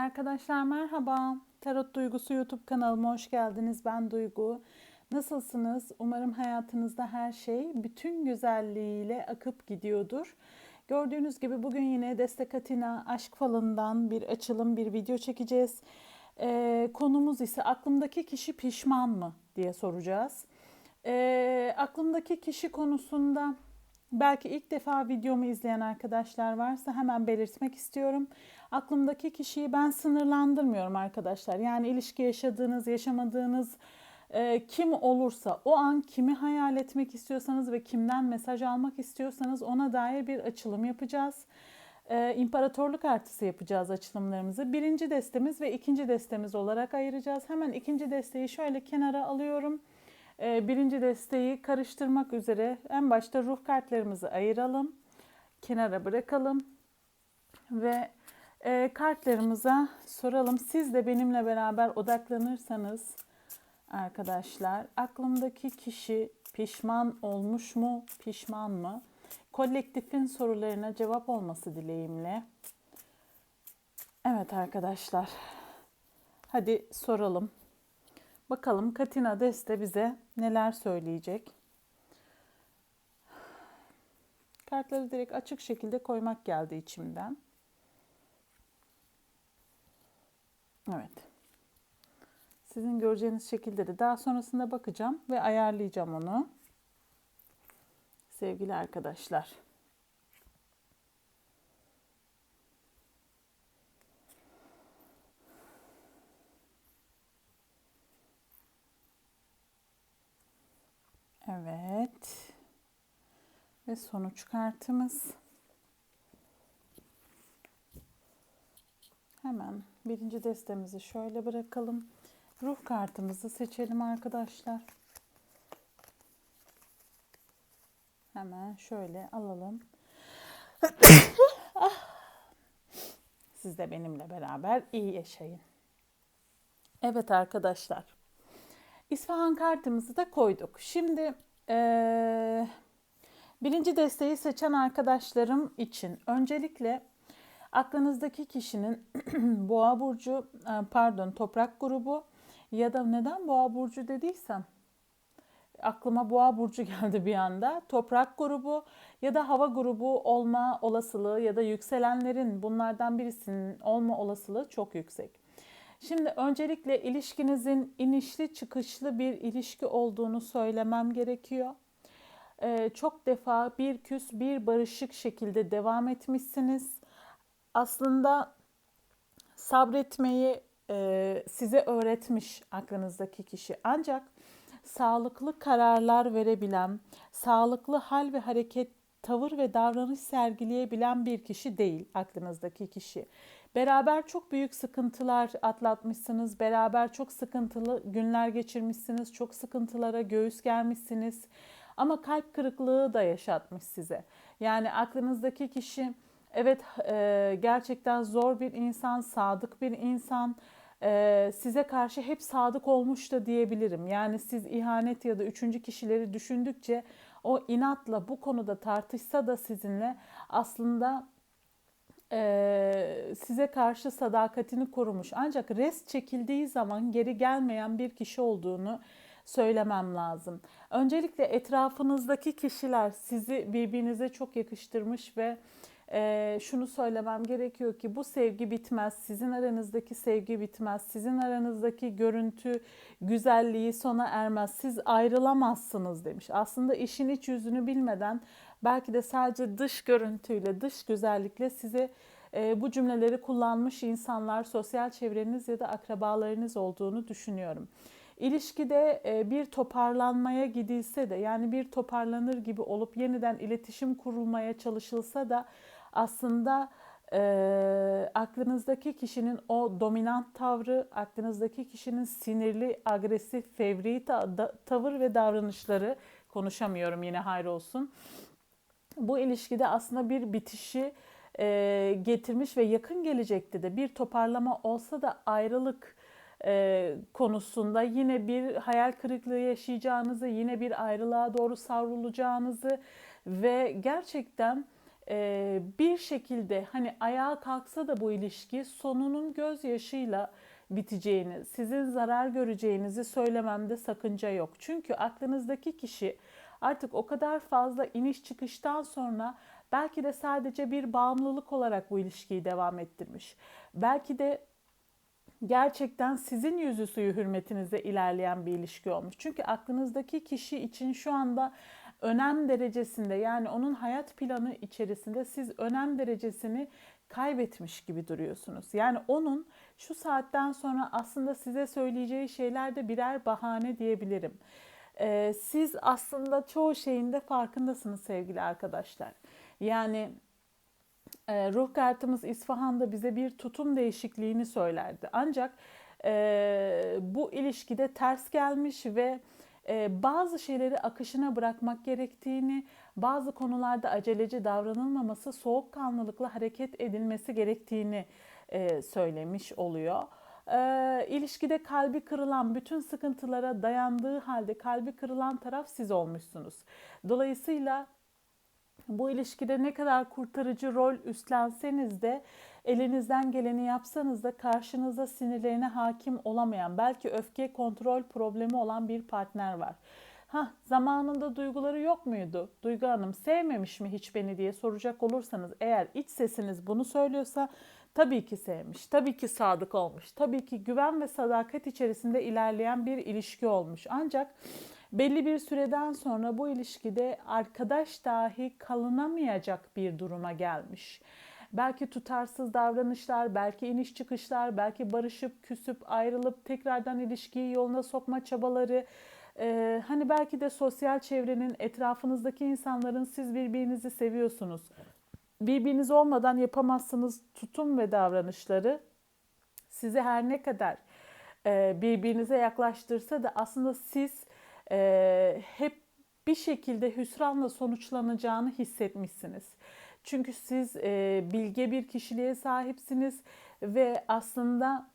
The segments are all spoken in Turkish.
Arkadaşlar merhaba. Tarot Duygusu YouTube kanalıma hoş geldiniz. Ben Duygu. Nasılsınız? Umarım hayatınızda her şey bütün güzelliğiyle akıp gidiyordur. Gördüğünüz gibi bugün yine Destek Atina aşk falından bir açılım, bir video çekeceğiz. Ee, konumuz ise aklımdaki kişi pişman mı diye soracağız. Ee, aklımdaki kişi konusunda belki ilk defa videomu izleyen arkadaşlar varsa hemen belirtmek istiyorum. Aklımdaki kişiyi ben sınırlandırmıyorum arkadaşlar. Yani ilişki yaşadığınız, yaşamadığınız e, kim olursa o an kimi hayal etmek istiyorsanız ve kimden mesaj almak istiyorsanız ona dair bir açılım yapacağız. E, İmparatorluk artısı yapacağız açılımlarımızı. Birinci destemiz ve ikinci destemiz olarak ayıracağız. Hemen ikinci desteği şöyle kenara alıyorum. E, birinci desteği karıştırmak üzere en başta ruh kartlarımızı ayıralım. Kenara bırakalım. Ve e, kartlarımıza soralım. Siz de benimle beraber odaklanırsanız arkadaşlar aklımdaki kişi pişman olmuş mu, pişman mı? Kolektifin sorularına cevap olması dileğimle. Evet arkadaşlar. Hadi soralım. Bakalım Katina Deste bize neler söyleyecek? Kartları direkt açık şekilde koymak geldi içimden. Evet. Sizin göreceğiniz şekilde de daha sonrasında bakacağım ve ayarlayacağım onu. Sevgili arkadaşlar. Evet. Ve sonuç kartımız. Hemen birinci destemizi şöyle bırakalım. Ruh kartımızı seçelim arkadaşlar. Hemen şöyle alalım. Siz de benimle beraber iyi yaşayın. Evet arkadaşlar. İsfahan kartımızı da koyduk. Şimdi birinci desteği seçen arkadaşlarım için öncelikle aklınızdaki kişinin boğa burcu pardon toprak grubu ya da neden boğa burcu dediysem aklıma boğa burcu geldi bir anda. Toprak grubu ya da hava grubu olma olasılığı ya da yükselenlerin bunlardan birisinin olma olasılığı çok yüksek. Şimdi öncelikle ilişkinizin inişli çıkışlı bir ilişki olduğunu söylemem gerekiyor. Ee, çok defa bir küs bir barışık şekilde devam etmişsiniz. Aslında sabretmeyi e, size öğretmiş aklınızdaki kişi. Ancak sağlıklı kararlar verebilen, sağlıklı hal ve hareket, tavır ve davranış sergileyebilen bir kişi değil aklınızdaki kişi. Beraber çok büyük sıkıntılar atlatmışsınız. Beraber çok sıkıntılı günler geçirmişsiniz. Çok sıkıntılara göğüs germişsiniz. Ama kalp kırıklığı da yaşatmış size. Yani aklınızdaki kişi evet e, gerçekten zor bir insan, sadık bir insan. E, size karşı hep sadık olmuş da diyebilirim. Yani siz ihanet ya da üçüncü kişileri düşündükçe o inatla bu konuda tartışsa da sizinle aslında e, size karşı sadakatini korumuş. Ancak res çekildiği zaman geri gelmeyen bir kişi olduğunu söylemem lazım. Öncelikle etrafınızdaki kişiler sizi birbirinize çok yakıştırmış ve e, şunu söylemem gerekiyor ki bu sevgi bitmez. Sizin aranızdaki sevgi bitmez. Sizin aranızdaki görüntü, güzelliği sona ermez. Siz ayrılamazsınız demiş. Aslında işin iç yüzünü bilmeden belki de sadece dış görüntüyle, dış güzellikle size e, bu cümleleri kullanmış insanlar, sosyal çevreniz ya da akrabalarınız olduğunu düşünüyorum. İlişkide e, bir toparlanmaya gidilse de yani bir toparlanır gibi olup yeniden iletişim kurulmaya çalışılsa da aslında e, aklınızdaki kişinin o dominant tavrı, aklınızdaki kişinin sinirli, agresif, fevri ta- da- tavır ve davranışları konuşamıyorum yine hayır olsun. Bu ilişkide aslında bir bitişi e, getirmiş ve yakın gelecekte de bir toparlama olsa da ayrılık e, konusunda yine bir hayal kırıklığı yaşayacağınızı, yine bir ayrılığa doğru savrulacağınızı ve gerçekten e, bir şekilde hani ayağa kalksa da bu ilişki sonunun gözyaşıyla biteceğini, sizin zarar göreceğinizi söylememde sakınca yok. Çünkü aklınızdaki kişi artık o kadar fazla iniş çıkıştan sonra belki de sadece bir bağımlılık olarak bu ilişkiyi devam ettirmiş. Belki de gerçekten sizin yüzü suyu hürmetinize ilerleyen bir ilişki olmuş. Çünkü aklınızdaki kişi için şu anda önem derecesinde yani onun hayat planı içerisinde siz önem derecesini kaybetmiş gibi duruyorsunuz. Yani onun şu saatten sonra aslında size söyleyeceği şeyler de birer bahane diyebilirim. Ee, siz aslında çoğu şeyin de farkındasınız sevgili arkadaşlar. Yani e, ruh kartımız İsfahan'da bize bir tutum değişikliğini söylerdi. Ancak e, bu ilişkide ters gelmiş ve e, bazı şeyleri akışına bırakmak gerektiğini, bazı konularda aceleci davranılmaması, soğukkanlılıkla hareket edilmesi gerektiğini e, söylemiş oluyor. E, ilişkide kalbi kırılan, bütün sıkıntılara dayandığı halde kalbi kırılan taraf siz olmuşsunuz. Dolayısıyla bu ilişkide ne kadar kurtarıcı rol üstlenseniz de elinizden geleni yapsanız da karşınıza sinirlerine hakim olamayan, belki öfke kontrol problemi olan bir partner var. Ha zamanında duyguları yok muydu? Duygu Hanım sevmemiş mi hiç beni diye soracak olursanız eğer iç sesiniz bunu söylüyorsa tabii ki sevmiş, tabii ki sadık olmuş, tabii ki güven ve sadakat içerisinde ilerleyen bir ilişki olmuş. Ancak belli bir süreden sonra bu ilişkide arkadaş dahi kalınamayacak bir duruma gelmiş. Belki tutarsız davranışlar, belki iniş çıkışlar, belki barışıp küsüp ayrılıp tekrardan ilişkiyi yoluna sokma çabaları, ee, hani belki de sosyal çevrenin, etrafınızdaki insanların siz birbirinizi seviyorsunuz. Birbiriniz olmadan yapamazsınız tutum ve davranışları sizi her ne kadar e, birbirinize yaklaştırsa da aslında siz e, hep bir şekilde hüsranla sonuçlanacağını hissetmişsiniz. Çünkü siz e, bilge bir kişiliğe sahipsiniz ve aslında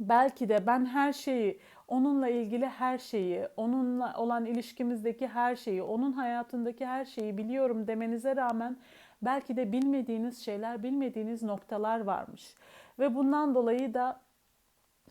belki de ben her şeyi, onunla ilgili her şeyi, onunla olan ilişkimizdeki her şeyi, onun hayatındaki her şeyi biliyorum demenize rağmen belki de bilmediğiniz şeyler, bilmediğiniz noktalar varmış. Ve bundan dolayı da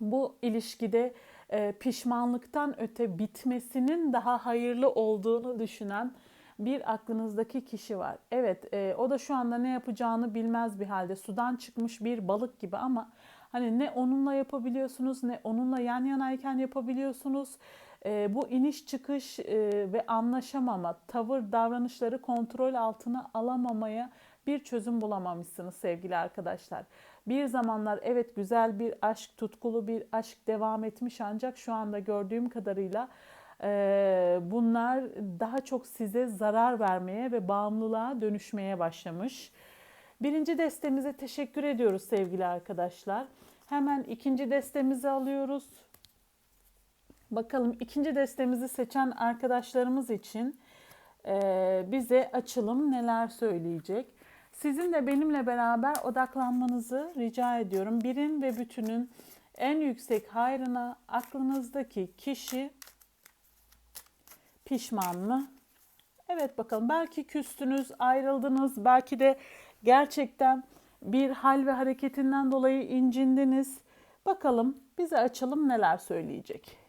bu ilişkide e, pişmanlıktan öte bitmesinin daha hayırlı olduğunu düşünen bir aklınızdaki kişi var. Evet, e, o da şu anda ne yapacağını bilmez bir halde. Sudan çıkmış bir balık gibi ama hani ne onunla yapabiliyorsunuz ne onunla yan yanayken yapabiliyorsunuz. E, bu iniş çıkış e, ve anlaşamama, tavır davranışları kontrol altına alamamaya bir çözüm bulamamışsınız sevgili arkadaşlar. Bir zamanlar evet güzel bir aşk, tutkulu bir aşk devam etmiş ancak şu anda gördüğüm kadarıyla e, bunlar daha çok size zarar vermeye ve bağımlılığa dönüşmeye başlamış. Birinci destemize teşekkür ediyoruz sevgili arkadaşlar. Hemen ikinci destemizi alıyoruz. Bakalım ikinci destemizi seçen arkadaşlarımız için e, bize açılım neler söyleyecek. Sizin de benimle beraber odaklanmanızı rica ediyorum. Birin ve bütünün en yüksek hayrına aklınızdaki kişi pişman mı? Evet bakalım belki küstünüz, ayrıldınız, belki de gerçekten bir hal ve hareketinden dolayı incindiniz. Bakalım bize açalım neler söyleyecek.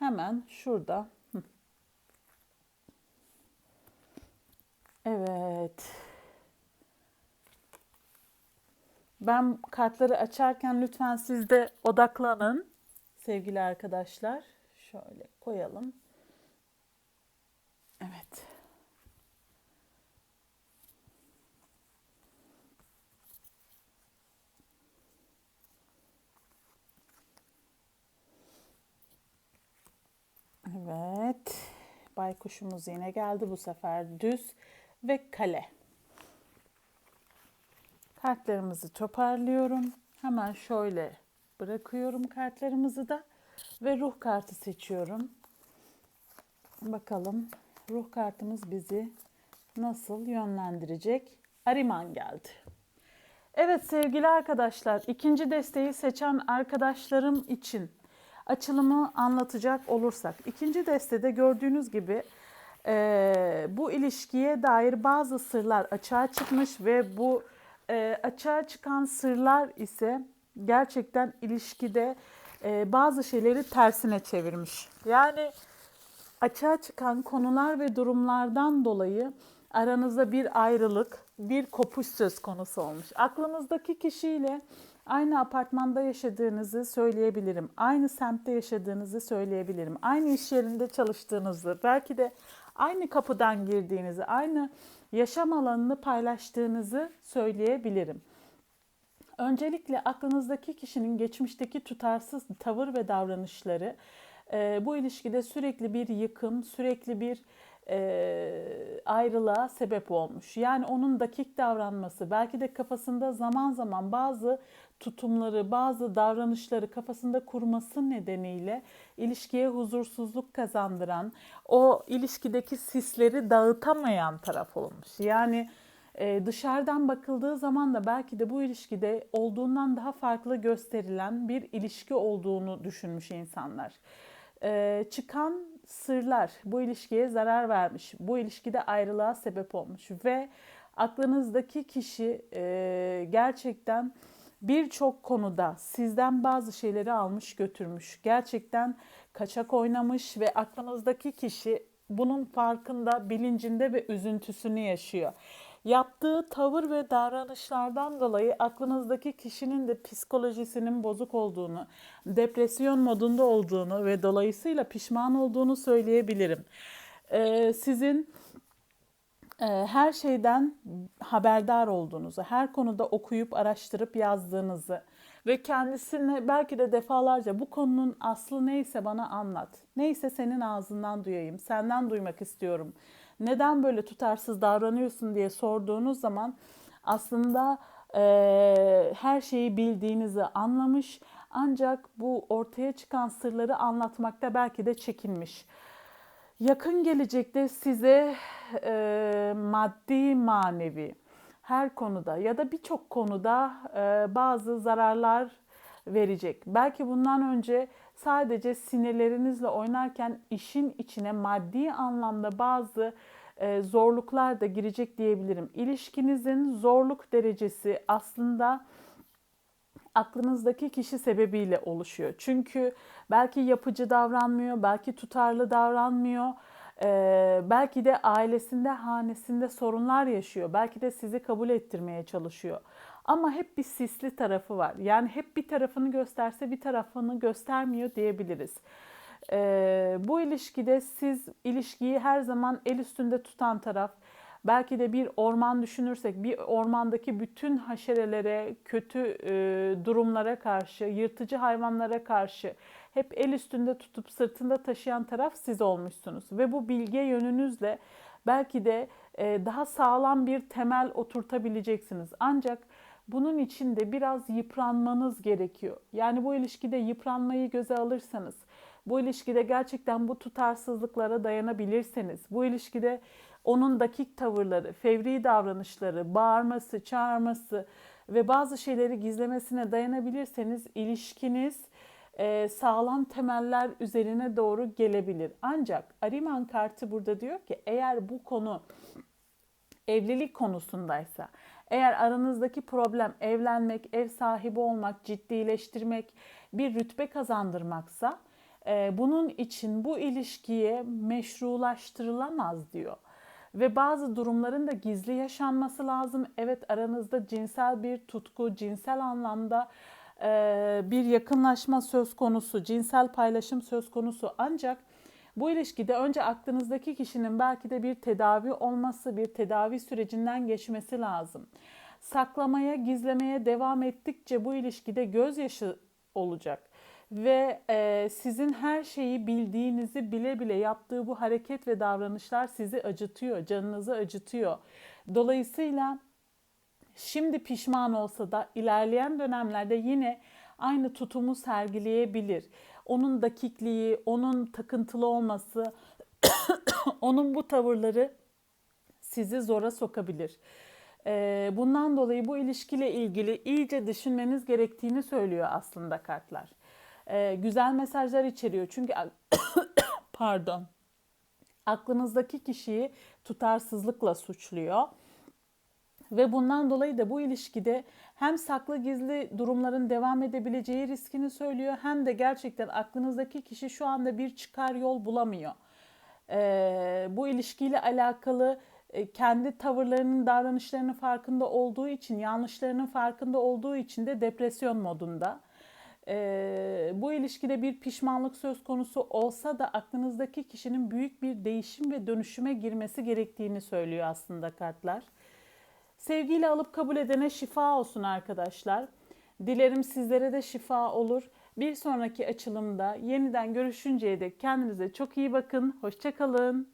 Hemen şurada. Evet. Ben kartları açarken lütfen siz de odaklanın sevgili arkadaşlar. Şöyle koyalım. Evet. Evet. Baykuşumuz yine geldi bu sefer düz ve kale. Kartlarımızı toparlıyorum. Hemen şöyle bırakıyorum kartlarımızı da ve ruh kartı seçiyorum. Bakalım ruh kartımız bizi nasıl yönlendirecek? Ariman geldi. Evet sevgili arkadaşlar, ikinci desteği seçen arkadaşlarım için açılımı anlatacak olursak, ikinci destede gördüğünüz gibi e, bu ilişkiye dair bazı sırlar açığa çıkmış ve bu e, açığa çıkan sırlar ise gerçekten ilişkide e, bazı şeyleri tersine çevirmiş. Yani açığa çıkan konular ve durumlardan dolayı aranızda bir ayrılık, bir kopuş söz konusu olmuş. Aklınızdaki kişiyle aynı apartmanda yaşadığınızı söyleyebilirim. Aynı semtte yaşadığınızı söyleyebilirim. Aynı iş yerinde çalıştığınızı, belki de aynı kapıdan girdiğinizi, aynı yaşam alanını paylaştığınızı söyleyebilirim. Öncelikle aklınızdaki kişinin geçmişteki tutarsız tavır ve davranışları bu ilişkide sürekli bir yıkım, sürekli bir e, ayrılığa sebep olmuş. Yani onun dakik davranması, belki de kafasında zaman zaman bazı tutumları, bazı davranışları kafasında kurması nedeniyle ilişkiye huzursuzluk kazandıran, o ilişkideki sisleri dağıtamayan taraf olmuş. Yani e, dışarıdan bakıldığı zaman da belki de bu ilişkide olduğundan daha farklı gösterilen bir ilişki olduğunu düşünmüş insanlar. E, çıkan sırlar bu ilişkiye zarar vermiş, bu ilişkide ayrılığa sebep olmuş ve aklınızdaki kişi e, gerçekten birçok konuda sizden bazı şeyleri almış götürmüş. Gerçekten kaçak oynamış ve aklınızdaki kişi bunun farkında, bilincinde ve üzüntüsünü yaşıyor. Yaptığı tavır ve davranışlardan dolayı aklınızdaki kişinin de psikolojisinin bozuk olduğunu, depresyon modunda olduğunu ve dolayısıyla pişman olduğunu söyleyebilirim. Ee, sizin e, her şeyden haberdar olduğunuzu, her konuda okuyup araştırıp yazdığınızı ve kendisine belki de defalarca bu konunun aslı neyse bana anlat. Neyse senin ağzından duyayım, senden duymak istiyorum neden böyle tutarsız davranıyorsun diye sorduğunuz zaman aslında e, her şeyi bildiğinizi anlamış ancak bu ortaya çıkan sırları anlatmakta belki de çekinmiş. Yakın gelecekte size e, maddi manevi her konuda ya da birçok konuda e, bazı zararlar verecek. Belki bundan önce sadece sinirlerinizle oynarken işin içine maddi anlamda bazı e, zorluklar da girecek diyebilirim. İlişkinizin zorluk derecesi aslında aklınızdaki kişi sebebiyle oluşuyor. Çünkü belki yapıcı davranmıyor, belki tutarlı davranmıyor. Ee, belki de ailesinde, hanesinde sorunlar yaşıyor. Belki de sizi kabul ettirmeye çalışıyor. Ama hep bir sisli tarafı var. Yani hep bir tarafını gösterse bir tarafını göstermiyor diyebiliriz. Ee, bu ilişkide siz ilişkiyi her zaman el üstünde tutan taraf, belki de bir orman düşünürsek bir ormandaki bütün haşerelere, kötü e, durumlara karşı, yırtıcı hayvanlara karşı hep el üstünde tutup sırtında taşıyan taraf siz olmuşsunuz. Ve bu bilge yönünüzle belki de e, daha sağlam bir temel oturtabileceksiniz. Ancak bunun için de biraz yıpranmanız gerekiyor. Yani bu ilişkide yıpranmayı göze alırsanız, bu ilişkide gerçekten bu tutarsızlıklara dayanabilirseniz, bu ilişkide onun dakik tavırları, fevri davranışları, bağırması, çağırması ve bazı şeyleri gizlemesine dayanabilirseniz ilişkiniz e, sağlam temeller üzerine doğru gelebilir. Ancak Ariman kartı burada diyor ki eğer bu konu evlilik konusundaysa, eğer aranızdaki problem evlenmek, ev sahibi olmak, ciddileştirmek, bir rütbe kazandırmaksa e, bunun için bu ilişkiye meşrulaştırılamaz diyor. Ve bazı durumların da gizli yaşanması lazım. Evet aranızda cinsel bir tutku, cinsel anlamda bir yakınlaşma söz konusu, cinsel paylaşım söz konusu. Ancak bu ilişkide önce aklınızdaki kişinin belki de bir tedavi olması, bir tedavi sürecinden geçmesi lazım. Saklamaya, gizlemeye devam ettikçe bu ilişkide gözyaşı olacak ve e, sizin her şeyi bildiğinizi bile bile yaptığı bu hareket ve davranışlar sizi acıtıyor, canınızı acıtıyor. Dolayısıyla şimdi pişman olsa da ilerleyen dönemlerde yine aynı tutumu sergileyebilir. Onun dakikliği, onun takıntılı olması, onun bu tavırları sizi zora sokabilir. E, bundan dolayı bu ilişkiyle ilgili iyice düşünmeniz gerektiğini söylüyor aslında kartlar e, güzel mesajlar içeriyor. Çünkü pardon. aklınızdaki kişiyi tutarsızlıkla suçluyor. Ve bundan dolayı da bu ilişkide hem saklı gizli durumların devam edebileceği riskini söylüyor hem de gerçekten aklınızdaki kişi şu anda bir çıkar yol bulamıyor. Ee, bu ilişkiyle alakalı e, kendi tavırlarının, davranışlarının farkında olduğu için, yanlışlarının farkında olduğu için de depresyon modunda. Ee, bu ilişkide bir pişmanlık söz konusu olsa da aklınızdaki kişinin büyük bir değişim ve dönüşüme girmesi gerektiğini söylüyor aslında kartlar. Sevgiyle alıp kabul edene şifa olsun arkadaşlar. Dilerim sizlere de şifa olur. Bir sonraki açılımda yeniden görüşünceye dek kendinize çok iyi bakın. Hoşçakalın.